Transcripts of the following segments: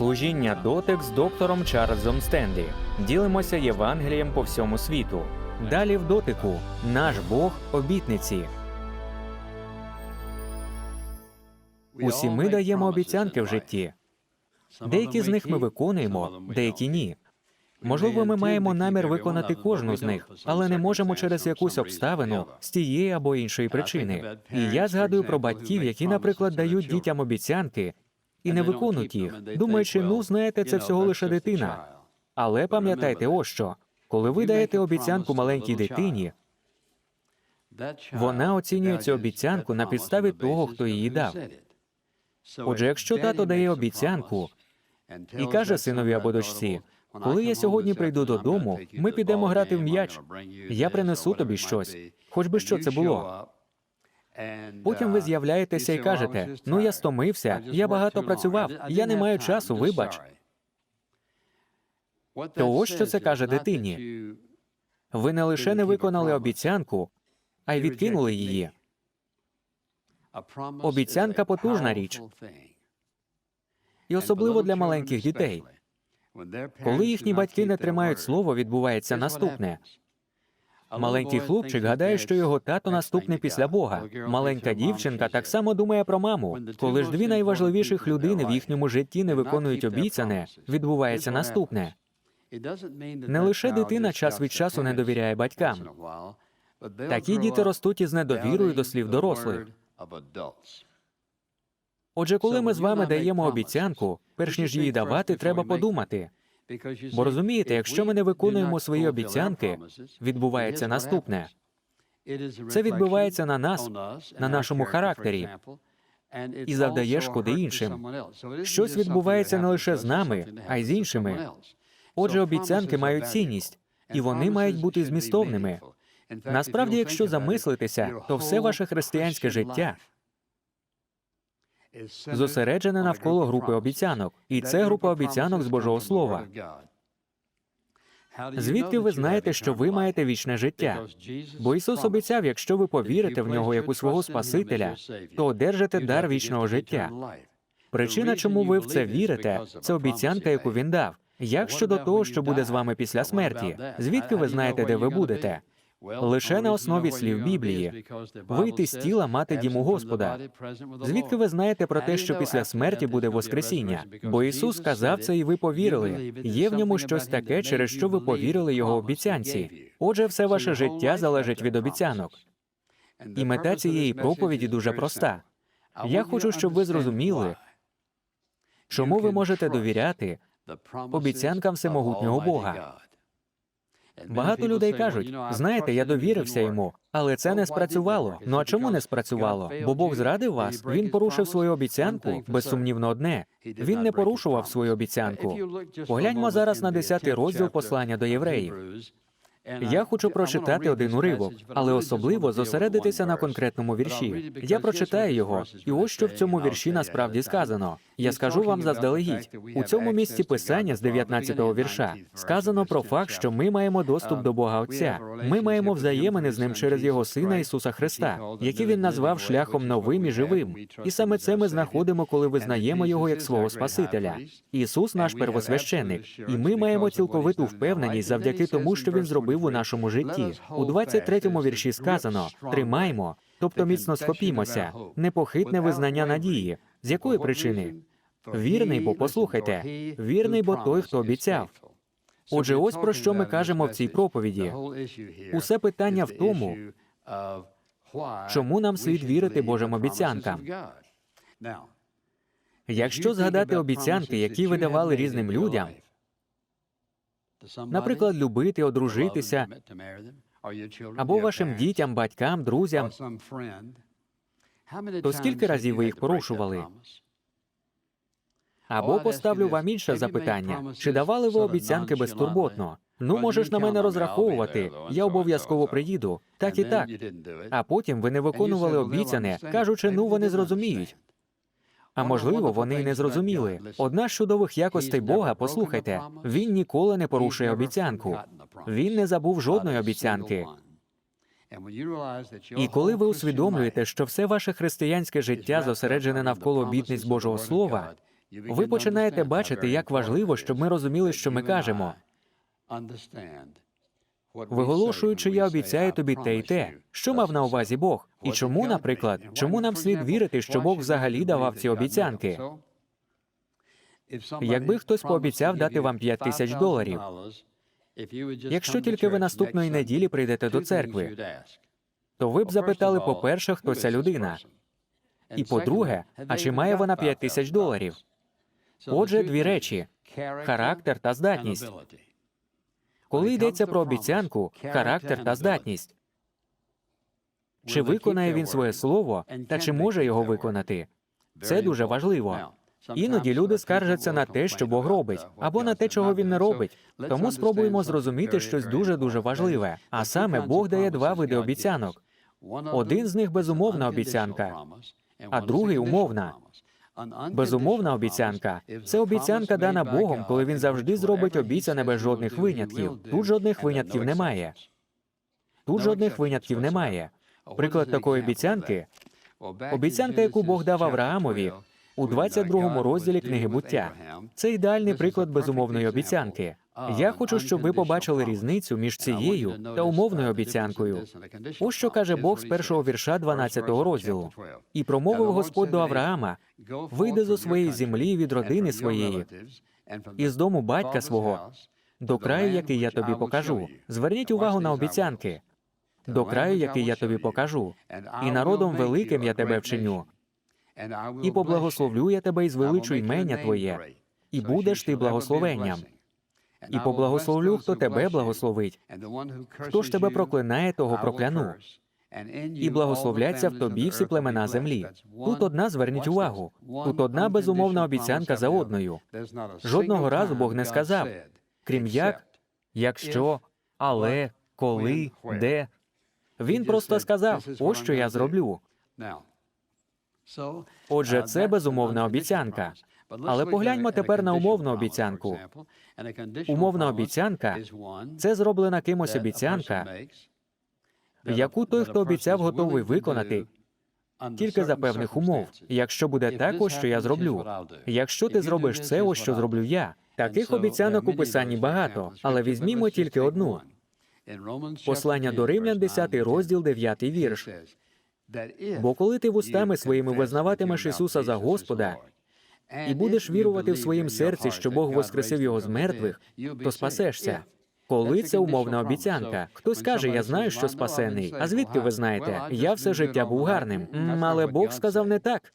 Служіння дотик з доктором Чарльзом Стенлі. Ділимося Євангелієм по всьому світу. Далі в дотику наш Бог обітниці. Усі ми даємо обіцянки в житті. Деякі з них ми виконуємо, деякі ні. Можливо, ми маємо намір виконати кожну з них, але не можемо через якусь обставину з тієї або іншої причини. І я згадую про батьків, які, наприклад, дають дітям обіцянки і не виконують їх, думаючи, ну знаєте, це всього лише дитина. Але пам'ятайте, ось що коли ви даєте обіцянку маленькій дитині, вона оцінює цю обіцянку на підставі того, хто її дав. Отже, якщо тато дає обіцянку і каже синові або дочці, коли я сьогодні прийду додому, ми підемо грати в м'яч. Я принесу тобі щось, хоч би що це було. Потім ви з'являєтеся і кажете: ну я стомився, я багато працював, я не маю часу, вибач. То ось що це каже дитині. Ви не лише не виконали обіцянку, а й відкинули її. Обіцянка потужна річ. І особливо для маленьких дітей. Коли їхні батьки не тримають слово, відбувається наступне. Маленький хлопчик гадає, що його тато наступний після Бога. Маленька дівчинка так само думає про маму. Коли ж дві найважливіших людини в їхньому житті не виконують обіцяне, відбувається наступне. Не лише дитина час від часу не довіряє батькам. Такі діти ростуть із недовірою до слів дорослих. Отже, коли ми з вами даємо обіцянку, перш ніж її давати, треба подумати. Бо розумієте, якщо ми не виконуємо свої обіцянки, відбувається наступне. Це відбувається на нас, на нашому характері, і завдає шкоди іншим. Щось відбувається не лише з нами, а й з іншими. Отже, обіцянки мають цінність, і вони мають бути змістовними. Насправді, якщо замислитися, то все ваше християнське життя зосереджене навколо групи обіцянок, і це група обіцянок з Божого Слова. Звідки ви знаєте, що ви маєте вічне життя? Бо Ісус обіцяв, якщо ви повірите в нього як у свого Спасителя, то одержите дар вічного життя. Причина, чому ви в це вірите, це обіцянка, яку він дав. Як щодо того, що буде з вами після смерті? Звідки ви знаєте, де ви будете? Лише на основі слів Біблії. Вийти з тіла мати діму Господа. Звідки ви знаєте про те, що після смерті буде Воскресіння? Бо Ісус сказав це, і ви повірили. Є в ньому щось таке, через що ви повірили Його обіцянці. Отже, все ваше життя залежить від обіцянок. І мета цієї проповіді дуже проста. Я хочу, щоб ви зрозуміли, чому ви можете довіряти обіцянкам всемогутнього Бога. Багато людей кажуть, знаєте, я довірився йому, але це не спрацювало. Ну а чому не спрацювало? Бо Бог зрадив вас, він порушив свою обіцянку, безсумнівно одне. Він не порушував свою обіцянку. Погляньмо зараз на 10 розділ послання до євреїв. Я хочу прочитати один уривок, але особливо зосередитися на конкретному вірші. Я прочитаю його, і ось що в цьому вірші насправді сказано. Я скажу вам заздалегідь. У цьому місці писання з 19-го вірша сказано про факт, що ми маємо доступ до Бога Отця. Ми маємо взаємини з ним через його Сина Ісуса Христа, який він назвав шляхом новим і живим. І саме це ми знаходимо, коли визнаємо його як свого Спасителя. Ісус наш первосвященик, і ми маємо цілковиту впевненість завдяки тому, що він зробив у нашому житті. У 23-му вірші сказано: тримаймо, тобто міцно схопімося, непохитне визнання надії. З якої причини? Вірний, бо послухайте, вірний, бо той, хто обіцяв. Отже, ось про що ми кажемо в цій проповіді. Усе питання в тому, чому нам слід вірити Божим обіцянкам. Якщо згадати обіцянки, які ви давали різним людям, наприклад, любити, одружитися, або вашим дітям, батькам, друзям, то скільки разів ви їх порушували? або поставлю вам інше запитання: чи давали ви обіцянки безтурботно? Ну, можеш на мене розраховувати, я обов'язково приїду. Так і так. А потім ви не виконували обіцяне, кажучи, ну вони зрозуміють. А можливо, вони й не зрозуміли. Одна з чудових якостей Бога, послухайте, він ніколи не порушує обіцянку. Він не забув жодної обіцянки. І коли ви усвідомлюєте, що все ваше християнське життя зосереджене навколо обітниць Божого Слова, Ви починаєте бачити, як важливо, щоб ми розуміли, що ми кажемо. Виголошуючи, я обіцяю тобі те й те, що мав на увазі Бог, і чому, наприклад, чому нам слід вірити, що Бог взагалі давав ці обіцянки? Якби хтось пообіцяв дати вам 5 тисяч доларів, Якщо тільки ви наступної неділі прийдете до церкви, то ви б запитали, по-перше, хто ця людина, і по-друге, а чи має вона 5 тисяч доларів? Отже, дві речі характер та здатність. Коли йдеться про обіцянку, характер та здатність. Чи виконає він своє слово, та чи може його виконати? Це дуже важливо. Іноді люди скаржаться на те, що Бог робить, або на те, чого він не робить. Тому спробуємо зрозуміти щось дуже дуже важливе. А саме Бог дає два види обіцянок. Один з них безумовна обіцянка, а другий умовна. Безумовна обіцянка це обіцянка дана Богом, коли він завжди зробить обіцяне без жодних винятків. Тут жодних винятків немає. Тут жодних винятків немає. Приклад такої обіцянки обіцянка, яку Бог дав Авраамові у 22 розділі книги буття. Це ідеальний приклад безумовної обіцянки. Я хочу, щоб ви побачили різницю між цією та умовною обіцянкою. Ось що каже Бог з першого вірша 12 розділу. І промовив Господь до Авраама: вийди зо своєї землі від родини своєї, із дому батька свого, до краю, який я тобі покажу. Зверніть увагу на обіцянки. До краю, який я тобі покажу, і народом великим я тебе вчиню, і поблагословлю я тебе і звеличу імення твоє, і будеш ти благословенням. І поблагословлю, хто тебе благословить. Хто ж тебе проклинає, того прокляну. І благословляться в тобі всі племена землі. Тут одна зверніть увагу. Тут одна безумовна обіцянка за одною. Жодного разу Бог не сказав, крім як, якщо, але, коли, де. Він просто сказав: ось що я зроблю. Отже, це безумовна обіцянка. Але погляньмо тепер на умовну обіцянку. Умовна обіцянка це зроблена кимось обіцянка, яку той, хто обіцяв, готовий виконати тільки за певних умов. Якщо буде так, ось що я зроблю. Якщо ти зробиш це, ось що зроблю я. Таких обіцянок у писанні багато, але візьмімо тільки одну. Послання до Римлян, 10 розділ, 9 вірш. Бо коли ти вустами своїми визнаватимеш Ісуса за Господа і будеш вірувати в своїм серці, що Бог воскресив його з мертвих, то спасешся. Коли це умовна обіцянка. Хтось каже, я знаю, що спасений. А звідки ви знаєте? Я все життя був гарним. Але Бог сказав не так.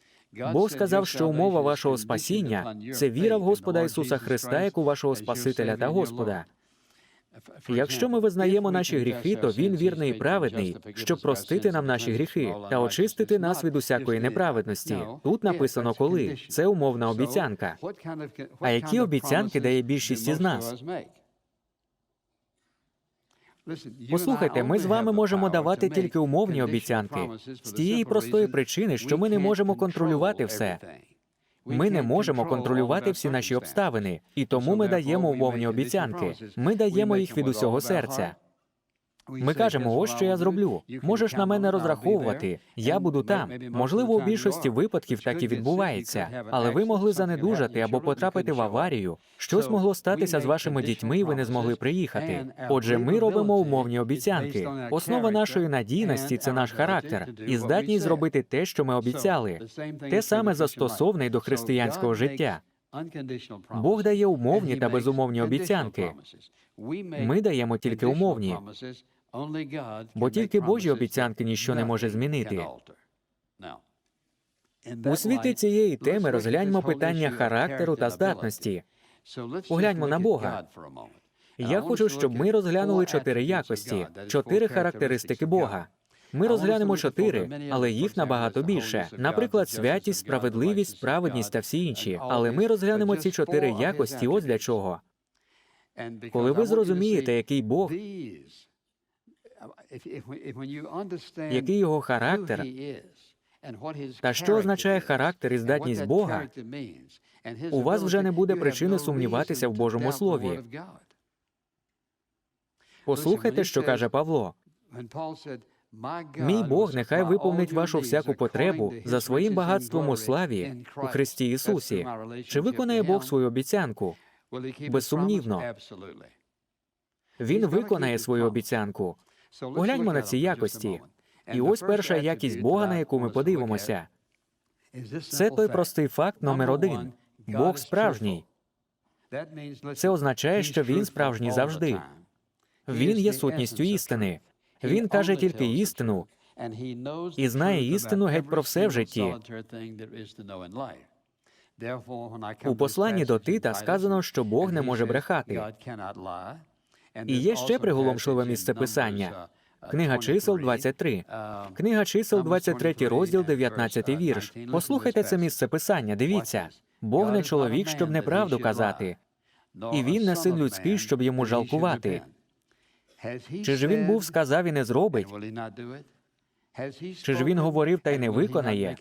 Бог сказав, що умова вашого спасіння це віра в Господа Ісуса Христа, як у вашого Спасителя та Господа. Якщо ми визнаємо наші гріхи, то він вірний і праведний, щоб простити нам наші гріхи та очистити нас від усякої неправедності. Тут написано коли це умовна обіцянка. А які обіцянки дає більшість із нас? Послухайте, ми з вами можемо давати тільки умовні обіцянки з тієї простої причини, що ми не можемо контролювати все. Ми не можемо контролювати всі наші обставини, і тому ми даємо умовні обіцянки. Ми даємо їх від усього серця. Ми кажемо, ось що я зроблю. Можеш на мене розраховувати. Я буду там. Можливо, у більшості випадків так і відбувається, але ви могли занедужати або потрапити в аварію. Щось могло статися з вашими дітьми, і ви не змогли приїхати. Отже, ми робимо умовні обіцянки. Основа нашої надійності це наш характер і здатність зробити те, що ми обіцяли. Те саме застосовне й до християнського життя. Бог дає умовні та безумовні обіцянки. Ми даємо тільки умовні, бо тільки Божі обіцянки ніщо не може змінити. У світі цієї теми розгляньмо питання характеру та здатності. Погляньмо на Бога. Я хочу, щоб ми розглянули чотири якості, чотири характеристики Бога. Ми розглянемо чотири, але їх набагато більше. Наприклад, святість, справедливість, праведність та всі інші. Але ми розглянемо ці чотири якості. Ось для чого. Коли ви зрозумієте, який Бог, який його характер, та що означає характер і здатність Бога, у вас вже не буде причини сумніватися в Божому Слові. послухайте, що каже Павло. Мій Бог нехай виповнить вашу всяку потребу за своїм багатством у славі у Христі Ісусі. Чи виконає Бог свою обіцянку? Безсумнівно. Він виконає свою обіцянку. Погляньмо на ці якості. І ось перша якість Бога, на яку ми подивимося. Це той простий факт номер один. Бог справжній. Це означає, що він справжній завжди. Він є сутністю істини. Він каже тільки істину і знає істину геть про все в житті. У посланні до Тита сказано, що Бог не може брехати. І є ще приголомшливе місце писання. Книга чисел 23. Книга чисел 23 розділ 19 вірш. Послухайте це місце писання. Дивіться. Бог не чоловік, щоб неправду казати, і він не син людський, щоб йому жалкувати. Чи ж він був сказав і не зробить? Чи ж він говорив та й не виконає?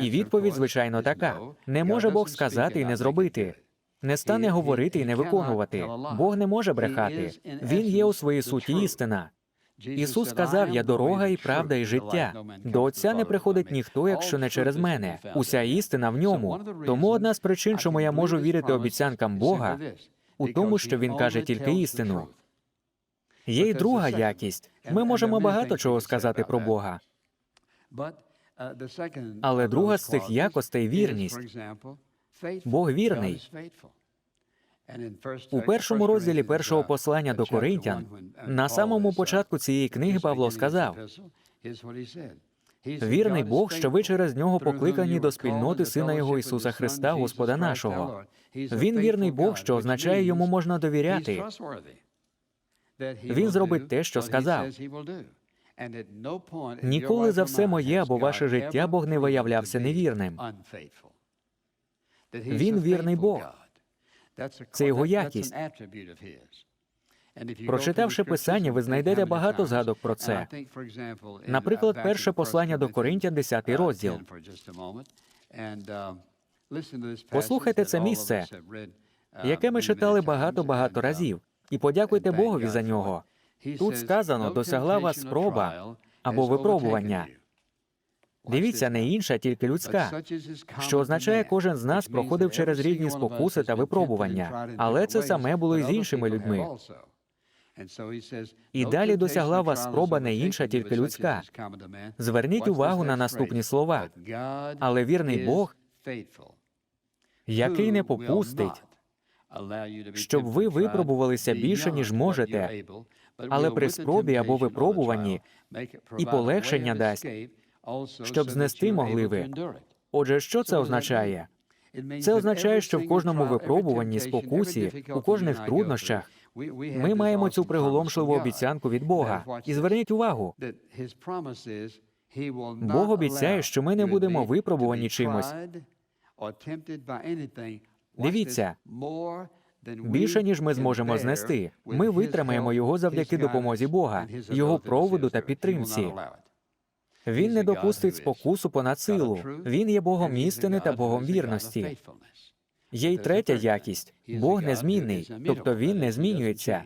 І відповідь, звичайно, така: не може Бог сказати і не зробити. Не стане говорити і не виконувати. Бог не може брехати. Він є у своїй суті істина. Ісус сказав: Я дорога і правда, і життя. До Отця не приходить ніхто, якщо не через мене. Уся істина в ньому. Тому одна з причин, чому я можу вірити обіцянкам Бога, у тому, що він каже тільки істину. Є й друга якість. Ми можемо багато чого сказати про Бога. Але друга з цих якостей вірність. Бог вірний. У першому розділі першого послання до Коринтян на самому початку цієї книги Павло сказав: Вірний Бог, що ви через нього покликані до спільноти Сина Його Ісуса Христа, Господа нашого. Він вірний Бог, що означає, йому можна довіряти. Він зробить те, що сказав. Ніколи за все моє або ваше життя Бог не виявлявся невірним. Він вірний Бог. Це його якість. Прочитавши писання, ви знайдете багато згадок про це. Наприклад, перше послання до Коринтян, 10 розділ. Послухайте це місце, яке ми читали багато-багато разів, і подякуйте Богові за нього. Тут сказано, досягла вас спроба або випробування. Дивіться, не інша, тільки людська, що означає, кожен з нас проходив через різні спокуси та випробування, але це саме було і з іншими людьми. І далі досягла вас спроба не інша, тільки людська. Зверніть увагу на наступні слова. Але вірний Бог, який не попустить, щоб ви випробувалися більше, ніж можете, але при спробі або випробуванні і полегшення дасть, щоб знести могли ви. Отже, що це означає? Це означає, що в кожному випробуванні, спокусі, у кожних труднощах ми маємо цю приголомшливу обіцянку від Бога. І зверніть увагу, Бог обіцяє, що ми не будемо випробувані чимось. Дивіться, більше ніж ми зможемо знести. Ми витримаємо його завдяки допомозі Бога, його проводу та підтримці. Він не допустить спокусу понад силу. Він є Богом істини та Богом вірності. Є й третя якість Бог незмінний, тобто він не змінюється.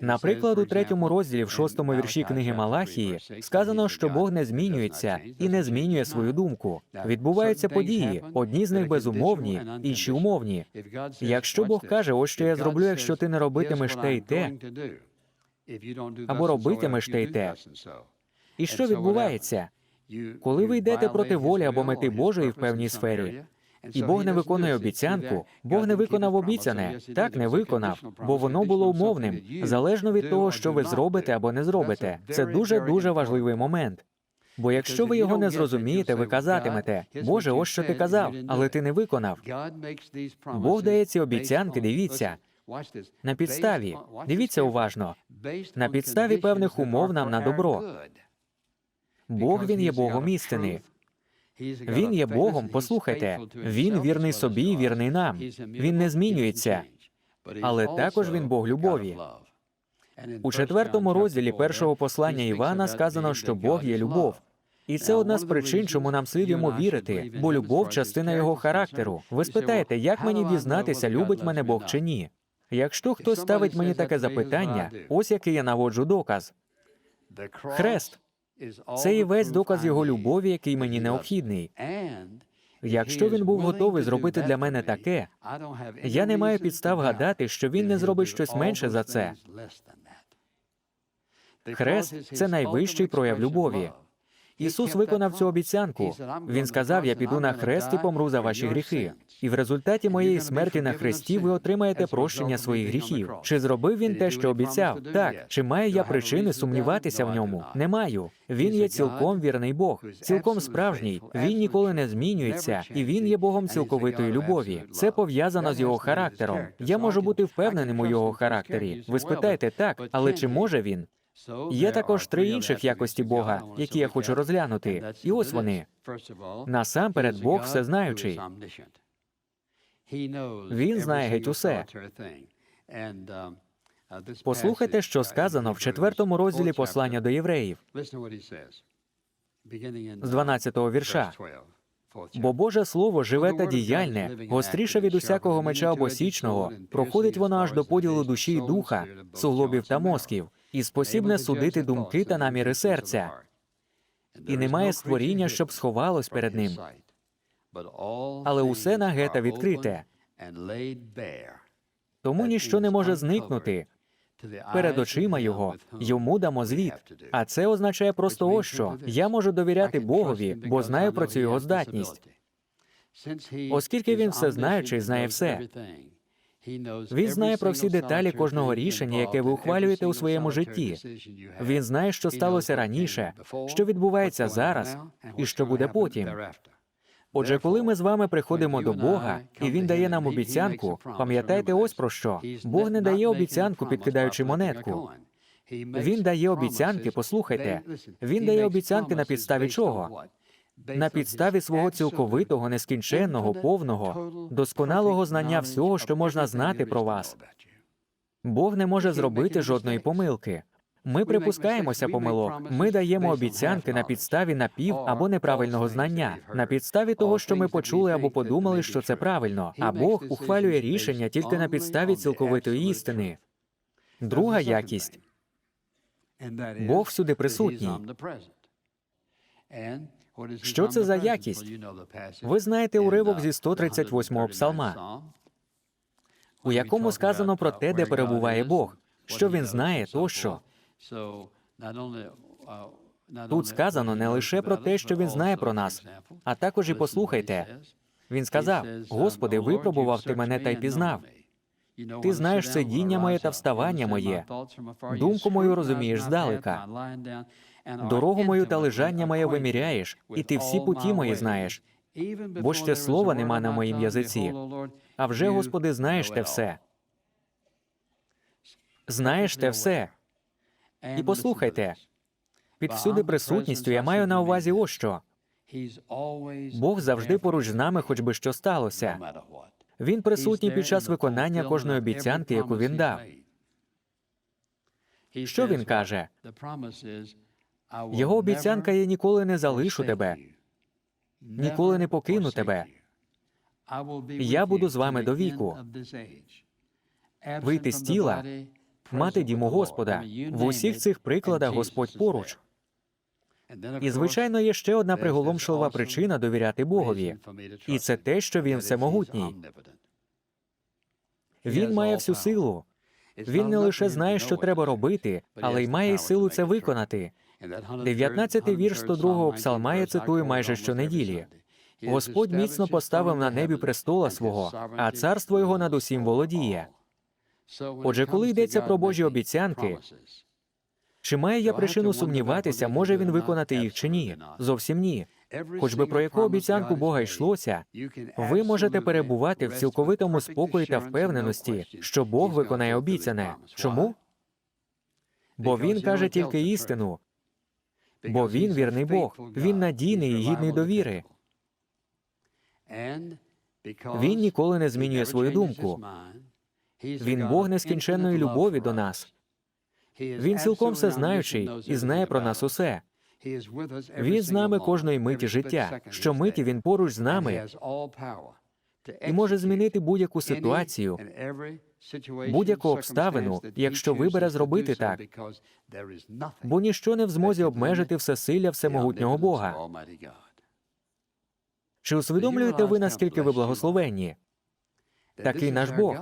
Наприклад, у третьому розділі, в шостому вірші книги Малахії, сказано, що Бог не змінюється і не змінює свою думку. Відбуваються події, одні з них безумовні, інші умовні. Якщо Бог каже, ось що я зроблю, якщо ти не робитимеш те й те, або робитимеш те й те. І що відбувається? Коли ви йдете проти волі або мети Божої в певній сфері, і Бог не виконує обіцянку, Бог не виконав обіцяне, так не виконав, бо воно було умовним, залежно від того, що ви зробите або не зробите. Це дуже дуже важливий момент. Бо якщо ви його не зрозумієте, ви казатимете, Боже, ось що ти казав, але ти не виконав. Бог дає ці обіцянки, дивіться, на підставі. Дивіться уважно, на підставі певних умов нам на добро. Бог він є Богом істини. Він є Богом, послухайте, він вірний собі і вірний нам. Він не змінюється, але також він Бог любові. У четвертому розділі першого послання Івана сказано, що Бог є любов. І це одна з причин, чому нам слід йому вірити, бо любов частина його характеру. Ви спитаєте, як мені дізнатися, любить мене Бог чи ні? Якщо хтось ставить мені таке запитання, ось який я наводжу доказ. Хрест це і весь доказ його любові, який мені необхідний. Якщо він був готовий зробити для мене таке, я не маю підстав гадати, що він не зробить щось менше за це. Хрест це найвищий прояв любові. Ісус виконав цю обіцянку. Він сказав: Я піду на хрест і помру за ваші гріхи. І в результаті моєї смерті на хресті ви отримаєте прощення своїх гріхів. Чи зробив він те, що обіцяв? Так. Чи маю я причини сумніватися в ньому? Не маю. Він є цілком вірний Бог, цілком справжній. Він ніколи не змінюється, і він є Богом цілковитої любові. Це пов'язано з його характером. Я можу бути впевненим у його характері. Ви спитаєте так, але чи може він? Є також три інших якості Бога, які я хочу розглянути. І ось вони. Насамперед, Бог всезнаючий. Він знає геть усе. Послухайте, що сказано в четвертому розділі послання до євреїв з 12-го вірша. Бо Боже Слово живе та діяльне, гостріше від усякого меча обосічного, проходить воно аж до поділу душі й духа, суглобів та мозків, і спосібне судити думки та наміри серця. І немає створіння, щоб сховалось перед ним. Але усе наге та відкрите. Тому ніщо не може зникнути перед очима його, йому дамо звіт. А це означає просто ось що я можу довіряти Богові, бо знаю про цю його здатність. Оскільки він всезнаючий, знає все. Він знає про всі деталі кожного рішення, яке ви ухвалюєте у своєму житті. Він знає, що сталося раніше, що відбувається зараз і що буде потім. Отже, коли ми з вами приходимо до Бога, і Він дає нам обіцянку, пам'ятайте ось про що. Бог не дає обіцянку, підкидаючи монетку. Він дає обіцянки, послухайте. Він дає обіцянки на підставі чого? На підставі свого цілковитого, нескінченного, повного, досконалого знання всього, що можна знати про вас. Бог не може зробити жодної помилки. Ми припускаємося помилок. Ми даємо обіцянки на підставі напів або неправильного знання, на підставі того, що ми почули або подумали, що це правильно. А Бог ухвалює рішення тільки на підставі цілковитої істини. Друга якість Бог всюди присутній. Що це за якість? Ви знаєте уривок зі 138-го псалма, у якому сказано про те, де перебуває Бог, що він знає тощо. Тут сказано не лише про те, що він знає про нас, А також і послухайте. Він сказав: Господи, випробував ти мене та й пізнав. Ти знаєш сидіння моє та вставання моє. Думку мою розумієш здалека. Дорогу мою та лежання моє виміряєш, і ти всі путі мої знаєш. Бо ще слова нема на моїм язиці. А вже, Господи, знаєш те все. Знаєш те все. І послухайте, під всюди присутністю я маю на увазі ось що. Бог завжди поруч з нами, хоч би що сталося. Він присутній під час виконання кожної обіцянки, яку він дав. Що він каже? Його обіцянка є ніколи не залишу тебе, ніколи не покину тебе. Я буду з вами до віку. Вийти з тіла, мати діму Господа. В усіх цих прикладах Господь поруч. І, звичайно, є ще одна приголомшлива причина довіряти Богові, і це те, що він всемогутній. Він має всю силу. Він не лише знає, що треба робити, але й має силу це виконати. 19-й вірш 102-го псалма я цитую майже щонеділі. Господь міцно поставив на небі престола свого, а царство його над усім володіє. Отже, коли йдеться про Божі обіцянки, Чи маю я причину сумніватися, може він виконати їх чи ні? Зовсім ні. Хоч би про яку обіцянку Бога йшлося, ви можете перебувати в цілковитому спокої та впевненості, що Бог виконає обіцяне. Чому? Бо він каже тільки істину, бо він вірний Бог, він надійний і гідний довіри. Він ніколи не змінює свою думку. Він Бог нескінченної любові до нас. Він цілком всезнаючий і знає про нас усе. Він з нами кожної миті життя. Щомиті він поруч з нами і може змінити будь-яку ситуацію будь-яку обставину, якщо вибере зробити так, бо ніщо не в змозі обмежити всесилля всемогутнього Бога. Чи усвідомлюєте ви, наскільки ви благословенні? Такий наш Бог.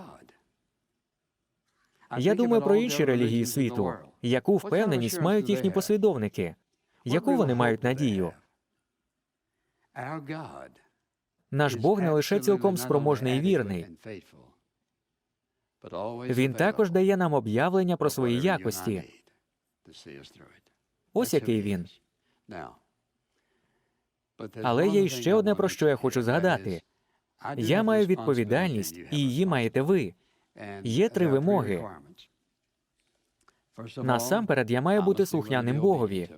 Я думаю про інші релігії світу, яку впевненість мають їхні послідовники, яку вони мають надію. Наш Бог не лише цілком спроможний і вірний, він також дає нам об'явлення про свої якості. Ось який він. Але є ще одне, про що я хочу згадати. Я маю відповідальність, і її маєте ви. Є три вимоги. Насамперед, я маю бути слухняним Богові.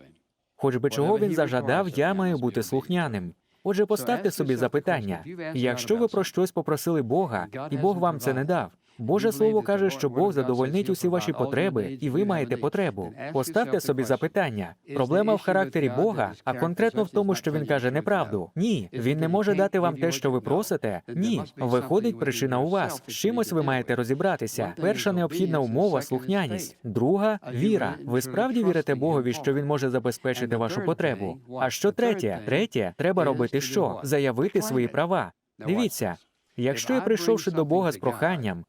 Хоч би чого він зажадав, я маю бути слухняним. Отже, поставте собі запитання: якщо ви про щось попросили Бога, і Бог вам це не дав. Боже Слово каже, що Бог задовольнить усі ваші потреби, і ви маєте потребу. Поставте собі запитання. Проблема в характері Бога, а конкретно в тому, що він каже неправду. Ні, він не може дати вам те, що ви просите. Ні, виходить причина у вас. З чимось ви маєте розібратися. Перша необхідна умова слухняність. Друга віра. Ви справді вірите Богові, що він може забезпечити вашу потребу. А що третє? Третє, треба робити що? Заявити свої права. Дивіться, якщо я прийшовши до Бога з проханням,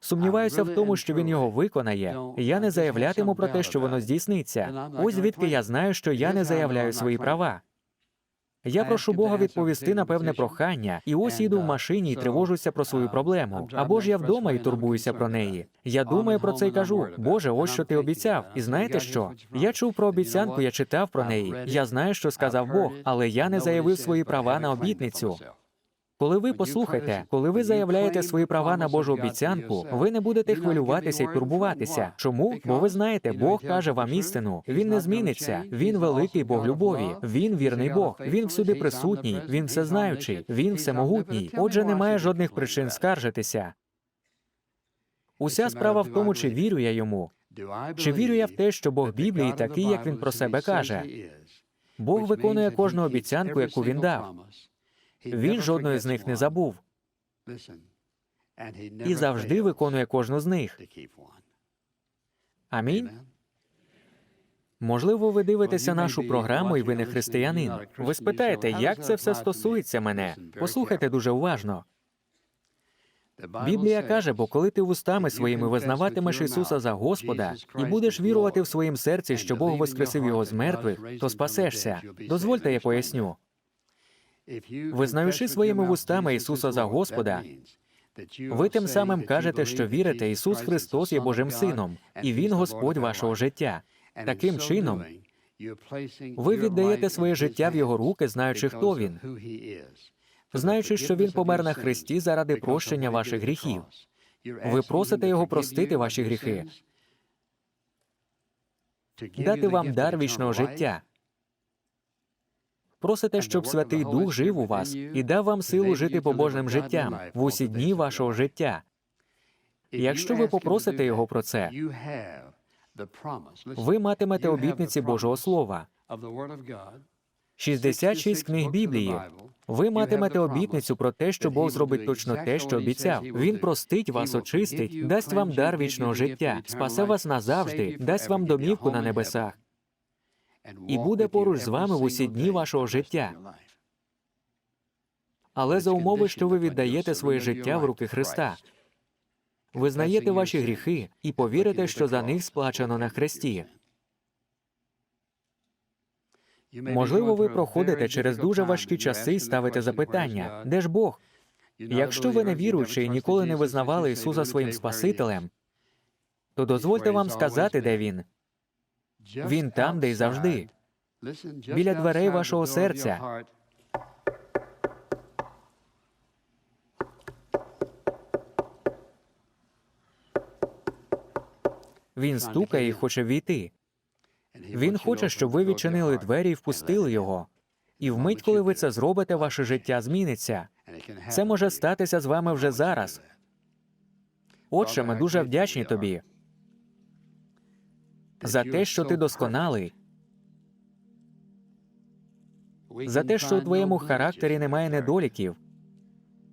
Сумніваюся в тому, що він його виконає. Я не заявлятиму про те, що воно здійсниться. Ось звідки я знаю, що я не заявляю свої права. Я прошу Бога відповісти на певне прохання, і ось їду в машині і тривожуся про свою проблему. Або ж я вдома і турбуюся про неї. Я думаю про це і кажу: Боже, ось що ти обіцяв. І знаєте що? Я чув про обіцянку, я читав про неї. Я знаю, що сказав Бог, але я не заявив свої права на обітницю. Коли ви послухайте, коли ви заявляєте свої права на Божу обіцянку, ви не будете хвилюватися і турбуватися. Чому? Бо ви знаєте, Бог каже вам істину. Він не зміниться. Він великий Бог любові. Він вірний Бог. Він всюди присутній. Він всезнаючий. Він всемогутній. Отже, немає жодних причин скаржитися. Уся справа в тому, чи вірю я йому. Чи вірю я в те, що Бог Біблії такий, як він про себе каже? Бог виконує кожну обіцянку, яку він дав. Він жодної з них не забув і завжди виконує кожну з них. Амінь. Можливо, ви дивитеся нашу програму, і ви не християнин. Ви спитаєте, як це все стосується мене? Послухайте дуже уважно. Біблія каже, бо коли ти вустами своїми визнаватимеш Ісуса за Господа і будеш вірувати в своїм серці, що Бог воскресив його з мертвих, то спасешся. Дозвольте, я поясню. Визнаючи своїми вустами Ісуса за Господа, ви тим самим кажете, що вірите, Ісус Христос є Божим Сином, і Він Господь вашого життя. Таким чином, ви віддаєте своє життя в Його руки, знаючи, хто Він, знаючи, що Він помер на Христі заради прощення ваших гріхів. Ви просите Його простити ваші гріхи, дати вам дар вічного життя. Просите, щоб Святий Дух жив у вас і дав вам силу жити побожним життям в усі дні вашого життя. Якщо ви попросите його про це, ви матимете обітниці Божого Слова. 66 книг Біблії. Ви матимете обітницю про те, що Бог зробить точно те, що обіцяв. Він простить вас, очистить, дасть вам дар вічного життя, спасе вас назавжди, дасть вам домівку на небесах і буде поруч з вами в усі дні вашого життя. Але за умови, що ви віддаєте своє життя в руки Христа, визнаєте ваші гріхи і повірите, що за них сплачено на хресті. Можливо, ви проходите через дуже важкі часи і ставите запитання, де ж Бог? Якщо ви не віруючи і ніколи не визнавали Ісуса своїм Спасителем, то дозвольте вам сказати, де він. Він там, де й завжди, біля дверей вашого серця. Він стукає і хоче війти. Він хоче, щоб ви відчинили двері і впустили його. І вмить, коли ви це зробите, ваше життя зміниться. Це може статися з вами вже зараз. Отже, ми дуже вдячні тобі за те, що ти досконалий, за те, що у твоєму характері немає недоліків,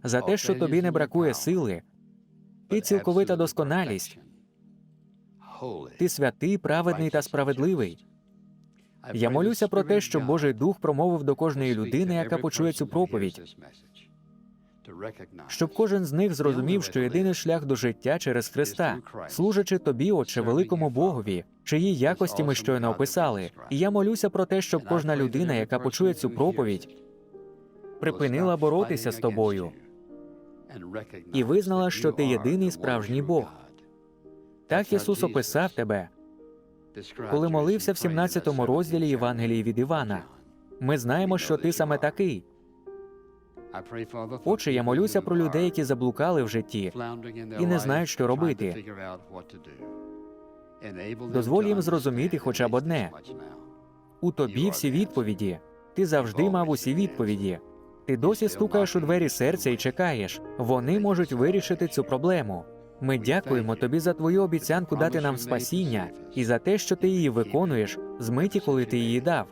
за те, що тобі не бракує сили, Ти цілковита досконалість. Ти святий, праведний та справедливий. Я молюся про те, щоб Божий Дух промовив до кожної людини, яка почує цю проповідь, щоб кожен з них зрозумів, що єдиний шлях до життя через Христа, служачи тобі, Отче, великому Богові, чиї якості ми щойно описали. І я молюся про те, щоб кожна людина, яка почує цю проповідь, припинила боротися з тобою і визнала, що ти єдиний справжній Бог. Так Ісус описав тебе, коли молився в 17 розділі Євангелії від Івана. Ми знаємо, що ти саме такий. Отче, я молюся про людей, які заблукали в житті і не знають, що робити. Дозволь їм зрозуміти хоча б одне. У тобі всі відповіді. Ти завжди мав усі відповіді. Ти досі стукаєш у двері серця і чекаєш. Вони можуть вирішити цю проблему. Ми дякуємо тобі за твою обіцянку дати нам спасіння і за те, що ти її виконуєш з миті, коли ти її дав.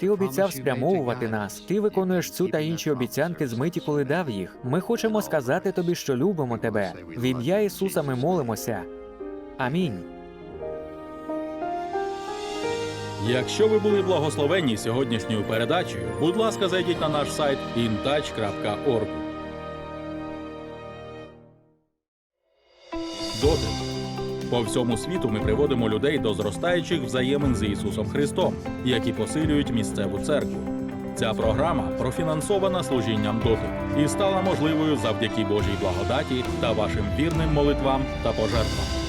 Ти обіцяв спрямовувати нас. Ти виконуєш цю та інші обіцянки з миті, коли дав їх. Ми хочемо сказати тобі, що любимо тебе. В ім'я Ісуса ми молимося. Амінь. Якщо ви були благословенні сьогоднішньою передачею, будь ласка, зайдіть на наш сайт intouch.org. Дотик. По всьому світу ми приводимо людей до зростаючих взаємин з Ісусом Христом, які посилюють місцеву церкву. Ця програма профінансована служінням доти і стала можливою завдяки Божій благодаті та вашим вірним молитвам та пожертвам.